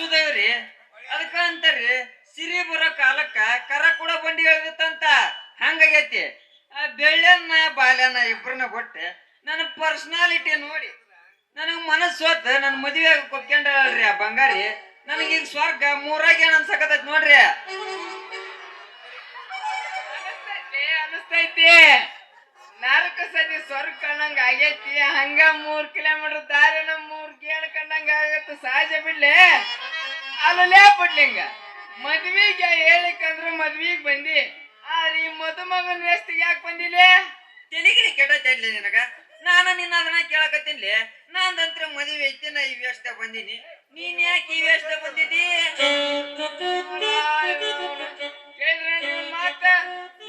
ಸುದೇವ್ರಿ? ಅದಕ್ಕ ಅಂತಾರ್ರಿ, ಸಿರಿ ಬರೋ ಕಾಲಕ್ಕ ಕರ ಕೂಡ ಬಂಡಿ ಎಳ್ದಿತ್ತಂತ. ಹಂಗಾಗೈತಿ ಆ ಬೆಳ್ಳನ್ನ ಬಾಲ್ಯನ ಇಬ್ಬರನ್ನ ಕೊಟ್ಟೆ ನನ್ನ ಪರ್ಸನಾಲಿಟಿ ನೋಡಿ, ನನಗೆ ಮನಸ್ಸು ಹೊತ್ತ ನನ್ನ ಮದುವೆ ಕೊಕ್ಕೊಂಡ್ರಿ ಆ ಬಂಗಾರಿ. ನನಗೀಗ ಸ್ವರ್ಗ ಮೂರಾಗ ಏನ್ ಅನ್ಸಕತೈತಿ ನೋಡ್ರಿ. ಅನಸ್ತೈತಿ ನರಕ ನಾಲ್ಕು ಸತಿ ಸ್ವರ್ಗ ಕಂಡಂಗ ಆಗೈತಿ. ಹಂಗ ಮೂರ್ ಕಿಲೋಮೀಟರ್ ದಾರಿನ ಮೂರ್ ಗೇಣ್ ಕಂಡಂಗ ಆಗತ್ತೆ ಸಹಜ ಬಿಡ್ಲೆ. ಅಲ್ಲೇ ಬಿಡ್ಲಿಂಗ ಮದ್ವಿಗೆ ಹೇಳಿಕಂದ್ರ ಮದ್ವಿಗ್ ಬಂದಿ. ಆದ್ರೆ ಈ ಮದುಮಗನ ವೇಸ್ತಿಗೆ ಯಾಕೆ ಬಂದಿಲೆ? ತೆಲಿಗಿರಿ ಕೆಟ್ಟೈತಿ ನಿನಗ? ನಾನು ನಿನ್ನ ಅದನ್ನ ಕೇಳಕತ್ತೀನಿ. ನಂದಂತ್ರ ಮದುವೆ ಐತಿ ನಾ ಈ ವ್ಯಸ್ತ ಬಂದೀನಿ. ನೀನ್ ಯಾಕೆ ಈ ವ್ಯಸ್ತ ಬಂದಿದಿ? ಕೇಳಿದ್ರೆ ಮಾತ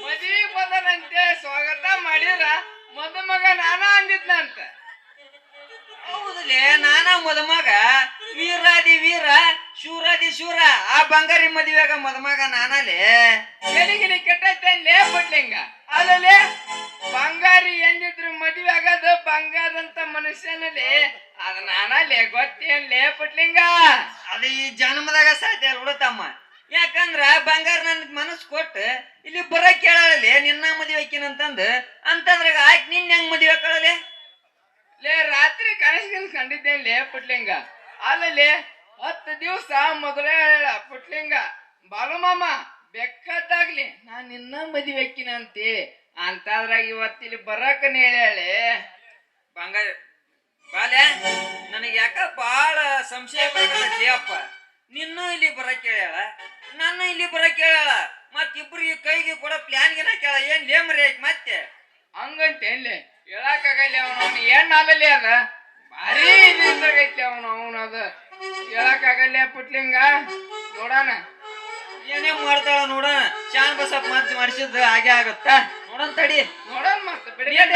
ಮದ್ವಿಗ್ ಬಂದನಂತೆ ಸ್ವಾಗತ ಮಾಡಿದ್ರ. ಮದುಮಗ ನಾನ ಅಂದಿದ್ನಂತ. ಹೌದಲೇ ನಾನ ಮದುಮಗ. ವೀರಾದಿ ವೀರ. ಶೂರಾದಿ ಶೂರ. ಆ ಬಂಗಾರಿ ಮದುವೆಗ ಮದುಮಗ ನಾನಲೇ ಎಲಿಗಿಲಿ ಕೆಟ್ಟೈತೆ ಲೇ ಬಿಡ್ಲಿಂಗ ಅಲ್ಲೇ ಬಂಗಾರಿ ಎಂದಿದ್ರು ಮದುವೆ ಆಗೋದು ಬಂಗಾರದಂತ ಮನುಷ್ಯನಲ್ಲಿ. ಅದ ನಾನಲ್ಲಿ ಗೊತ್ತೇನ್ ಲೇ ಬಿಡ್ಲಿಂಗ ಅದು ಈ ಜನ್ಮದಾಗ ಸಾಧ್ಯ ಉಡತಮ್ಮ ಯಾಕಂದ್ರ ಬಂಗಾರ ನನ್ ಮನಸ್ ಕೊಟ್ಟು ಇಲ್ಲಿ ಬರ ಕೇಳಲ್ಲಿ ನಿನ್ನ ಮದುವೆ ಹಾಕಿನಂತಂದು ಅಂತಂದ್ರಾಗ ಆಯ್ತು ನಿನ್ ಹೆಂಗ್ ಮದುವೆ ಕಳಲೆ ಲೇ ರಾತ್ರಿ ಕನಸಿನ ಕಂಡಿದ್ದೇನ್ ಲೇ ಪುಟ್ಲಿಂಗ ಅಲ್ಲಲ್ಲಿ ಹತ್ತು ದಿವಸ ಮೊದಲೇ ಹೇಳ ಪುಟ್ಲಿಂಗ. ಬಾಲು ಮಾಮ, ಬೆಕ್ಕದ್ದಾಗ್ಲಿ, ನಾನ್ ನಿನ್ನ ಮದುವೆ ಹಾಕಿನಂತೆ. ಅಂತಾದ್ರಾಗ ಇವತ್ತಿಲ್ಲಿ ಬರಕನ ಹೇಳಿ ಬಂಗಾರ ಬಾಲ್ಯ ನನಗೆ ಯಾಕ ಬಾಳ ಸಂಶಯ ಬರ್ತೈತಿ ಅಪ್ಪ. ನಿನ್ನೂ ಇಲ್ಲಿ ಬರಕ್ ಹೇಳ್ಯಾಳ ನನ್ನ ಇಲ್ಲಿ ಬರಕ್ ಹೇಳ್ಯಾಳ ಮತ್ತಿಬ್ರಿಗೆ ಕೈಗೆ ಕೂಡ ಪ್ಲಾನ್ ಗಿನ ಕೇಳ. ಏನ್ ಲೇಮರಿ ಐತಿ ಮತ್ತೆ? ಹಂಗಂತ ಎಲ್ಲಿ ಹೇಳಕ್ಕಾಗಲ್ಲ ಅವನು. ಅವನು ಏನ್ ಅಲ್ಲಲ್ಲಿ ಅದ? ಭಾರಿ ಇದಾಗೈತಿ ಅವನು. ಅವನು ಹೇಳಕ್ಕಾಗಲ್ಲ ಪುಟ್ಲಿಂಗ ನೋಡೋಣ. ಏನೇ ಮಾಡ್ತಾಳ ನೋಡ? ಚಾನ್ ಬಸಪ್ಪ ಮತ್ತೆ ಮಾಡಿಸಿದ್ ಹಾಗೆ ಆಗತ್ತ. ನೋಡೋಣ ತಡಿ. ನೋಡೋಣ ನಾನ್ ನಿನ್ನ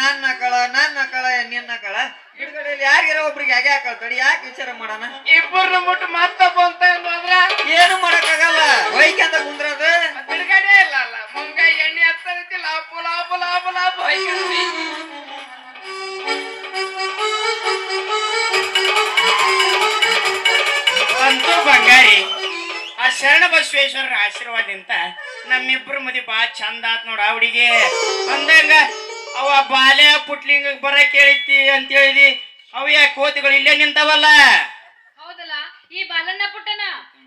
ನಾನ್ ಹಾಕಳ ನಾನ್ ಹಾಕಳ ನನ್ನ ಹಾಕಳ ಹಾಕಳ ಗಿಡಗಳಲ್ಲಿ ಯಾರಿಗಾರ ಒಬ್ರಿಗೆ ಹಾಗೆ ಹಾಕಳ ತಡಿ. ಯಾಕೆ ವಿಚಾರ ಮಾಡೋಣ? ಇಬ್ಬರನ್ನ ಬಿಟ್ಟು ಮತ್ತೊಬ್ಬ ಬಸವೇಶ್ವರರ ಆಶೀರ್ವಾದದಿಂದ ನಮ್ಮಿಬ್ರು ಮದಿ ಬಾ ಚಂದ ಆತ್ ನೋಡ ಅವಡಿಗೆ ಅಂದಂಗ ಅವ ಬಾಲ್ಯ ಪುಟ್ಲಿಂಗ ಬರ ಕೇಳಿತಿ ಅಂತ ಹೇಳಿದಿ. ಅವ ಯಾಕೆ ಕೋತಿಗಳು ಇಲ್ಲೇ ನಿಂತವಲ್ಲ? ಹೌದಲ್ಲ ಈ ಬಾಲಣ್ಣ ಪುಟ್ಟನ?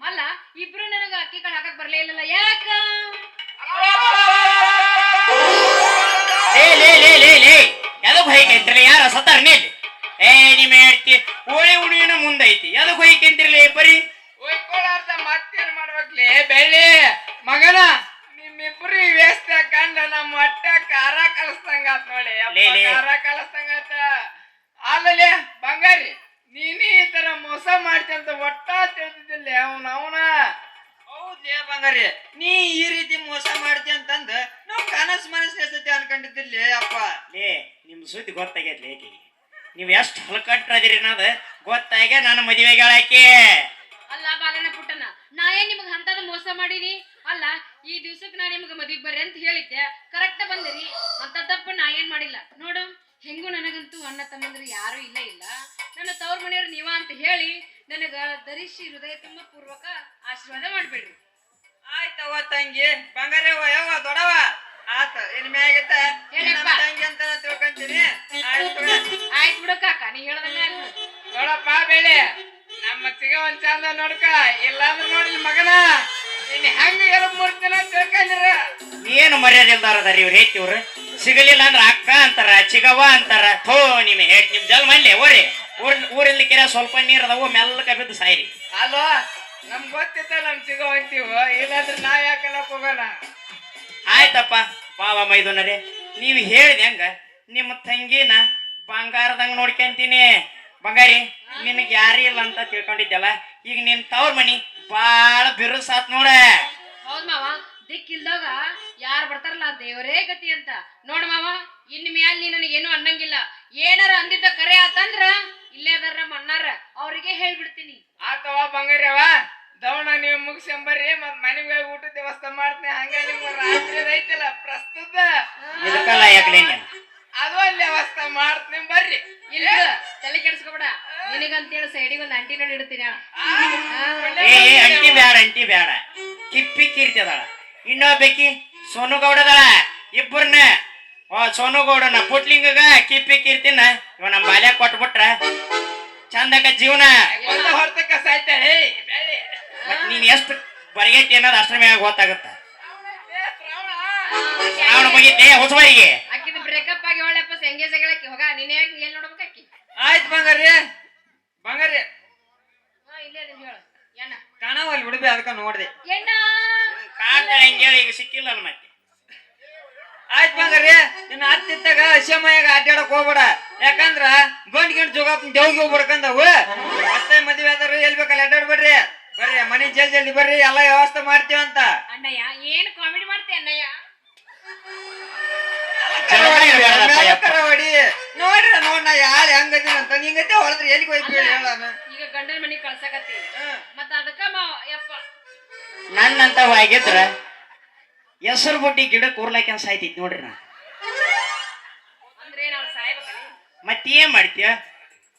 ಅಲ್ಲ ಇಬ್ರು ನನಗ ಅಕ್ಕಿ ಕಾಳು ಹಾಕಕ್ ಬರ್ಲೇ ಇಲ್ಲಲ್ಲ ಯಾಕ? ಲೇ ಲೇ ಲೇ ಲೇ ಲೇ ಎದಕ್ ಹೊಯ್ಕಂತಿರಲಿ ಯಾರ ಸತ್ತಾರ ನೀಲಿ ಏ ನಿಮ್ಮ ಹೇಳ್ತಿ ಹೋಳಿ ಉಣಿನ ಮುಂದೈತಿ ಎದಕ್ ಅಂತಿರ್ಲಿ ಬರೀ? ಒಯ್ಕೊಳ್ಳಾರ್ದ ಮತ್ತೇನ್ ಮಾಡ್ಬೇಕ್ಲಿ? ಬೆಳ್ಳಿ ಮಗನ ನಿಮ್ಮಿಬ್ರು ವೇಸ್ಟ್ ಕಂಡ ನಮ್ಮ ಹೊಟ್ಟೆ ಖಾರ ಕಲಸ್ದಂಗ ಆತ್ ನೋಡಿ. ಅಪ್ಪ, ಲೇ, ಲೇ. ಖಾರ ಕಲಿಸ್ದಂಗ ಆತ ಆಮೇಲೆ ಬಂಗಾರಿ ನೀನೇ ಈ ತರ ಮೋಸ ಮಾಡ್ತಂತ ಒಟ್ಟ ತಿಳಿದಿದ್ದಿಲ್ಲ ಅವನ ಅವನ. ಹೌದ್ಲೇ ಬಂಗಾರಿ ನೀ ಈ ರೀತಿ ಮೋಸ ಮಾಡ್ತಿ ಅಂತಂದ ನಾವ್ ಕನಸ್ ಮನಸ್ ಎಸತಿ ಅನ್ಕೊಂಡಿದ್ದಿಲ್ಲ ಅಪ್ಪ. ಲೇ ನಿಮ್ ಸುದ್ದಿ ಗೊತ್ತಾಗೈತಿ ಏಕಿಗೆ ನೀವು ಎಷ್ಟು ಹೊಲಕಟ್ರದಿರಿ ಅನ್ನೋದು ಗೊತ್ತಾಗೆ ನನ್ನ ಅಲ್ಲ ಬಾಲನ ಪುಟ್ಟನ ನಾ ಏನ್ ನಿಮ್ಗೆ ಅಂತದ ಮೋಸ ಮಾಡೀನಿ? ಅಲ್ಲ ಈ ದಿವ್ಸಕ್ ನಾ ನಿಮ್ಗೆ ಮದ್ವಿಗ್ ಬರ್ರಿ ಅಂತ ಹೇಳಿದ್ದೆ. ಕರೆಕ್ಟ್ ಬಂದಿರಿ. ಅಂತ ತಪ್ಪ ನಾ ಏನ್ ಮಾಡಿಲ್ಲ. ನೋಡು ಹೆಂಗು ನನಗಂತೂ ಅಣ್ಣ ತಮ್ಮಂದ್ರೆ ಯಾರು ಇಲ್ಲ ಇಲ್ಲ. ನನ್ನ ತವ್ರ ಮನೆಯವ್ರು ನೀವ ಅಂತ ಹೇಳಿ ನನಗ ಧರಿಸಿ ಹೃದಯ ತುಂಬ ಪೂರ್ವಕ ಆಶೀರ್ವಾದ ಮಾಡ್ಬೇಡ್ರಿ. ಆಯ್ತವ ತಂಗಿ. ಬಂಗಾರ ಯವ್ವ ದೊಡವ ಆತ ಇನ್ ಮ್ಯಾಗತ್ತ. ತಂಗಿ ಅಂತ ತಿಳ್ಕೊಂತೀನಿ. ಆಯ್ತು ಬಿಡು. ಕಾಕ ನೀ ಹೇಳ್ದಂಗ ನೋಡಪ್ಪ ಬೆಳೆ. ಒಂದ್ ಚಂದ ನೋಡ್ಕ ಇಲ್ಲಾಂದ್ರೆ ನೋಡಿ ಮಗನ. ಇನ್ ಹೆಂಗ ಎಲ್ಲ ಮೂರ್ ದಿನ ತಿಳ್ಕೊಂಡಿರ? ಏನು ಮರ್ಯಾದೆ ಇಲ್ದಾರದಾರ ಇವ್ರು ಹೇಳ್ತಿ ಇವ್ರು? ಸಿಗಲಿಲ್ಲ ಅಂದ್ರ ಅಕ್ಕ ಅಂತಾರ ಚಿಗವ್ವ ಅಂತಾರ. ಥೋ ನಿಮ್ ಹೇಳ್ ನಿಮ್ ಜಲ್ ಮಲ್ಲಿ ಓರಿ ಊರ್ ಊರಲ್ಲಿ ಕೆರೆ ಸ್ವಲ್ಪ ನೀರ್ ಅದಾವ ಮೆಲ್ಲಕ ಬಿದ್ದು ಸಾಯಿರಿ. ಅಲ್ವಾ ನಮ್ಗ್ ಗೊತ್ತಿತ್ತ ನಮ್ ಸಿಗೋ ಅಂತೀವ? ಇಲ್ಲಾಂದ್ರೆ ನಾ ಯಾಕಲ್ಲ ಹೋಗೋಣ? ಆಯ್ತಪ್ಪ ಪಾವ ಮೈದುನರೇ. ನೀವು ಹೇಳಿದೆ ಹೆಂಗ? ನಿಮ್ಮ ತಂಗಿನ ಬಂಗಾರದಂಗ ನೋಡ್ಕೊಂತೀನಿ. ಬಂಗಾರಿ ನಿನಗೆ ಯಾರು ಇಲ್ಲ ಅಂತ ತಿಳ್ಕೊಂಡಿದ್ದಲ್ಲ ಈಗ ನಿನ್ ತವ್ರ ಮನಿ ಬಾಳ ಬಿರುಸಾತ್ ನೋಡ. ಹೌದ್ ಮಾವ ದಿಕ್ಕಿಲ್ದಾಗ ಯಾರು ಬರ್ತಾರಲ್ಲ ದೇವರೇ ಗತಿ ಅಂತ. ನೋಡ್ ಮಾವ ಇನ್ ಮ್ಯಾಲ್ ನೀ ನನಗೇನು ಅನ್ನಂಗಿಲ್ಲ. ಏನಾರ ಅಂದಿದ್ದ ಕರೆ ಆತಂದ್ರ ಇಲ್ಲೇ ಅದಾರ ನಮ್ಮ ಅಣ್ಣಾರ. ಅವ್ರಿಗೆ ಹೇಳ್ಬಿಡ್ತೀನಿ. ಆತವ ಬಂಗಾರವ ದವಣ ನೀವು ಮುಗಿಸ್ಕೊಂಬರ್ರಿ ಮತ್ ಮನೆಗೆ ಹೋಗಿ ಊಟದ ವ್ಯವಸ್ಥೆ ಮಾಡ್ತೀನಿ ಹಂಗ ನಿಮ್ಗೆ ರಾತ್ರಿ ಐತಲ್ಲ ಪ್ರಸ್ತುತ. ಇದಕ್ಕೆಲ್ಲ ಯಾಕಲೇ ನೀನು? ಅದು ಅಲ್ಲಿ ವ್ಯವಸ್ಥೆ ಮಾಡ್ತೀನಿ ಬರ್ರಿ. ಇಲ್ಲ ತಲೆ ಕೆಡಿಸ್ಕೊಬೇಡ. ನಿನಗಂತೇಳಿ ಸೈಡಿಗೆ ಒಂದು ಅಂಟಿ ನೋಡಿ ಇಡ್ತೀನಿ. ಏ ಏ, ಅಂಟಿ ಬ್ಯಾಡ ಅಂಟಿ ಬೇಡ ಕಿಪ್ಪಿ ಕೀರ್ತಿದಾಳ ಇನ್ನೊಬ್ಬಕಿ ಸೋನುಗೌಡದಾಳ. ಇಬ್ಬರನ್ನ ಓ ಸೋನುಗೌಡನ ಪುಟ್ಲಿಂಗಗ ಕಿಪ್ಪಿ ಕೀರ್ತಿನ ಇವ ನಮ್ಮ ಬಾಲ್ಯ ಕೊಟ್ಬಿಟ್ರ. ಚಂದಕ ಜೀವನ. ಒಂದು ಹೊರ್ತಕ್ಕ ಸಾಯ್ತಾಳೆ ಮತ್ ನೀನ್ ಎಷ್ಟು ಬರಿಗೈತಿ ಅನ್ನೋದು ಅಷ್ಟ್ರ ಮ್ಯಾಗ ಗೊತ್ತಾಗುತ್ತೆ. ಶ್ರಾವಣ. ಅವನ ಮುಗಿತೆ ಹೊಸಬರಿಗೆ. ಬ್ರೇಕಪ್ ಆಗಿ ಒಳ್ಳೆಪ್ಪ ಸಂಗೇ ಜಗಳಕ್ಕೆ ಹೋಗ ನೀನ್ ಯಾಕೆ ಎಲ್ಲಿ ನೋಡ್ಬೇಕಾಕಿ ಆಯ್ತು ಬಂಗಾರಿ ಬಂಗಾರಿ. ಹಾ ಇಲ್ಲೇ ಅದನ್ನ ಹೇಳು. ಏನ? ಕಾಣವಲ್ಲಿ ಬಿಡ್ಬಿ ಅದಕ್ಕ ನೋಡ್ದೆ. ಎಣ್ಣ ಈಗ ಹಿಂಗೇಳಿ ಈಗ ಸಿಕ್ಕಿಲ್ಲಲ್ಲ ಮತ್ತೆ. ಆಯ್ತು ಬಂಗಾರಿ ನಿನ್ನ ಹತ್ತಿತ್ತಾಗ ಅಶಮಯಾಗ ಅಡ್ಡಾಡಕ್ ಹೋಗ್ಬೇಡ. ಯಾಕಂದ್ರ ಗಂಡ್ ಗಿಂಡ್ ಜೋಗ ದೇವ್ಗೆ ಹೋಗ್ಬಿಡ್ಕಂದವು ಮತ್ತೆ ಮದ್ವೆ ಆದ್ರ ಎಲ್ಲಿ ಬೇಕಲ್ಲ ಅಡ್ಡಾಡ್ಬೇಡ್ರಿ. ಬರ್ರಿ ಮನೆ ಜಲ್ ಜಲ್ದಿ ಬರ್ರಿ ಎಲ್ಲಾ ವ್ಯವಸ್ಥೆ ಮಾಡ್ತೀವಂತ. ಅಣ್ಣಯ್ಯ ಏನ್ ಕಾಮಿಡಿ ಮಾಡ್ತೀಯ ಅಣ್ಣಯ್ಯ? ನೋಡ್ರಿ ನೋಡ್ ನಾ ಯಾರು ಹೆಂಗದಿನ ಅಂತ. ನಿಂಗತ್ತೆ ಹೊಳದ್ರಿ ಎಲ್ಲಿ ಹೋಯ್ತು ಹೇಳಿ ಹೇಳಣ ಈಗ ಗಂಡನ ಮನೆಗ್ ಕಳ್ಸಕತ್ತಿ. ಮತ್ತ ಅದಕ್ಕ ಮಾವ ಯಪ್ಪ. ನನ್ನಂತ ಆಗಿದ್ರ ಹೆಸರು ಬಟ್ಟಿ ಗಿಡ ಕೂರ್ಲಾಕ ಸಾಯ್ತಿದ್ ನೋಡ್ರಿ ನಾ. ಮತ್ತೇನ್ ಮಾಡ್ತೀಯ?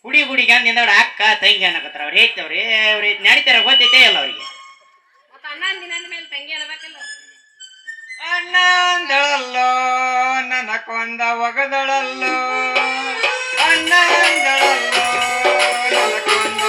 ಹುಡಿ ಹುಡಿಗ ನಿನ್ನವ್ರ ಅಕ್ಕ ತಂಗಿ ಅನ್ನಕತ್ತಾರ ಅವ್ರು ಹೇಳ್ತವ್ರಿ. ಅವ್ರು ನಡೀತಾರ ಗೊತ್ತೈತೆ ಇಲ್ಲ ಅವ್ರಿಗೆ. ಮತ್ತ ಅಣ್ಣ ಅಂದಿನ ಮೇಲೆ ತಂಗಿ ಅನ್ಬೇಕಲ್ಲ ಅಣ್ಣ ಅಂದಳಲ್ಲೋ ನನ್ನ ಕೊಂದ ಒಗದಳಲ್ಲೋ ಅಣ್ಣ ಅಂದಳಲ್ಲೋ ನನ್ನ ಕೊಂದ.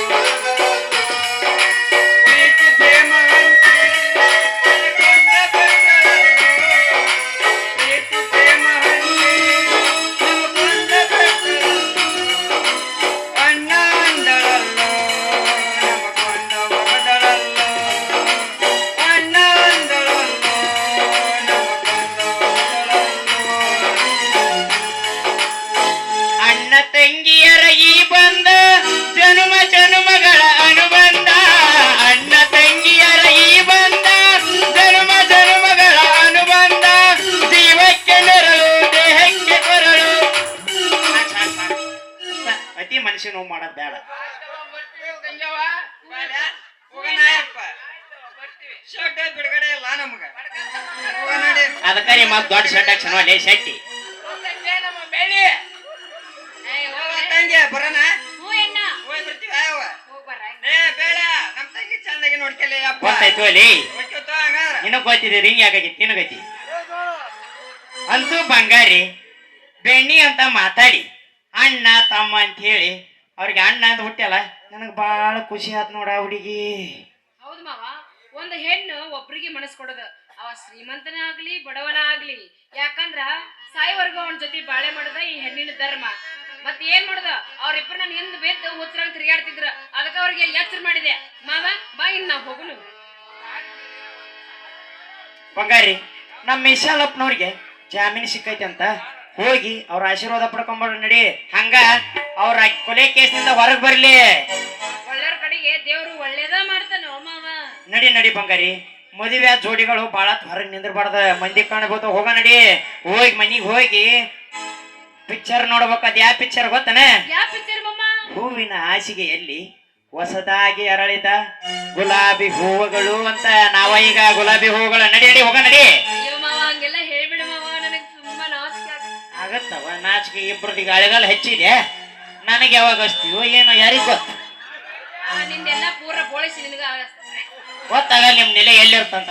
ಅತಿ ಮನುಷ್ಯ ನೋವು ಮಾಡೋದು ಬೇಡ. ಬಿಡುಗಡೆ ಇಲ್ಲ ನಮಗ ಹೋಗೋಣ ನಡಿ. ಅದಕ್ಕೆ ಮತ್ ದೊಡ್ಡ ಶೆಟ್ಟ ಚನವಲ್ಲಿ ಶೆಟ್ಟಿ ತಂಗಿ ಬರೋಣ ಗೊತ್ತಾಯ್ತು ಅಲ್ಲಿ. ನಿನಗ್ ಗೊತ್ತಿದೆ ರಿಂಗ್ ಯಾಕಾಗೈತಿ ನಿನಗೈತಿ ಅಂತೂ ಬಂಗಾರಿ, ಬೆಣ್ಣಿ ಅಂತ ಮಾತಾಡಿ. ಅಣ್ಣ ತಮ್ಮ ಅಂತ ಹೇಳಿ ಅವ್ರಿಗೆ ಅಣ್ಣ ಅಂತ ಹುಟ್ಟಲ್ಲ ನನಗೆ ಭಾಳ ಖುಷಿ ಆತ್ ನೋಡ ಹುಡುಗಿ. ಹೌದು ಮಾವ ಒಂದು ಹೆಣ್ಣು ಒಬ್ರಿಗೆ ಮನಸ್ಸು ಕೊಡೋದು. ಅವ ಶ್ರೀಮಂತನ ಆಗ್ಲಿ ಬಡವನ ಆಗ್ಲಿ ಯಾಕಂದ್ರ ಸಾಯಿವರ್ಗ ಅವನ ಜೊತೆ ಬಾಳೆ ಮಾಡದ ಈ ಹೆಣ್ಣಿನ ಧರ್ಮ. ಮತ್ತೆ ಏನ್ ಮಾಡ್ದ? ಅವ್ರಿಬ್ರು ನಾನು ಹಿಂದ್ ಬೇದ್ದು ಹುಚ್ಚರಾಗ ತಿರುಗಾಡ್ತಿದ್ರ ಅದಕ್ಕೆ ಅವ್ರಿಗೆ ಎಚ್ಚರ ಮಾಡಿದೆ. ಮಾವ ಬಾ ಇನ್ ನಾವ್ ಹೋಗುನು. ಬಂಗಾರಿ ನಮ್ಮ ಮಿಶಾಲಪ್ಪನವ್ರಿಗೆ ಜಾಮೀನು ಸಿಕ್ಕೈತೆ ಅಂತ ಹೋಗಿ ಅವ್ರ ಆಶೀರ್ವಾದ ಪಡ್ಕೊಂಬಾರ ನಡಿ. ಹಂಗ ಅವ್ರ ಕೊಲೆ ಕೇಸ್ನಿಂದ ಹೊರಗೆ ಬರ್ಲಿ. ಒಳ್ಳೆಯವ್ರ ಕಡೆಗೆ ದೇವ್ರು ಒಳ್ಳೇದ ಮಾಡ್ತಾನೋ ಮಾವ. ನಡಿ ನಡಿ ಬಂಗಾರಿ. ಮದುವೆ ಜೋಡಿಗಳು ಬಾಳ ಹೊರಗೆ ನಿಂದಿರ್ಬಾರ್ದ. ಮಂದಿ ಕಾಣಬಹುದು ಹೋಗ ನಡಿ. ಹೋಗಿ ಮನಿಗೆ ಹೋಗಿ ಪಿಕ್ಚರ್ ನೋಡ್ಬೇಕು. ಅದ್ ಯಾವ ಪಿಕ್ಚರ್ ಗೊತ್ತಾನೆ? ಯಾ ಪಿಕ್ಚರ್ ಮಮ್ಮ ಹೂವಿನ ಹಾಸಿಗೆಯಲ್ಲಿ ಹೊಸದಾಗಿ ಅರಳಿದ ಗುಲಾಬಿ ಹೂವುಗಳು ಅಂತ. ನಾವ ಈಗ ಗುಲಾಬಿ ಹೂವುಗಳ ನಡಿ ನಡಿ ಹೋಗ ನಡಿ. ಆಗತ್ತವ? ನಾಚಿಕೆ ಇಬ್ಬರದ್ದು ಗಾಳಿಗಾಲ ಹೆಚ್ಚಿದೆ ನನಗೆ ಯಾವಾಗ ಹಚ್ತೀವೋ ಏನೋ ಯಾರಿಗ ಗೊತ್ತ? ಆ, ನಿಂದೆಲ್ಲ ಪೂರ ಪೋಳಿಸಿ ನಿನಗ ಗೊತ್ತಾಗಲ್ಲ ನಿಮ್ ನೆಲೆ ಎಲ್ಲಿರ್ತಂತ?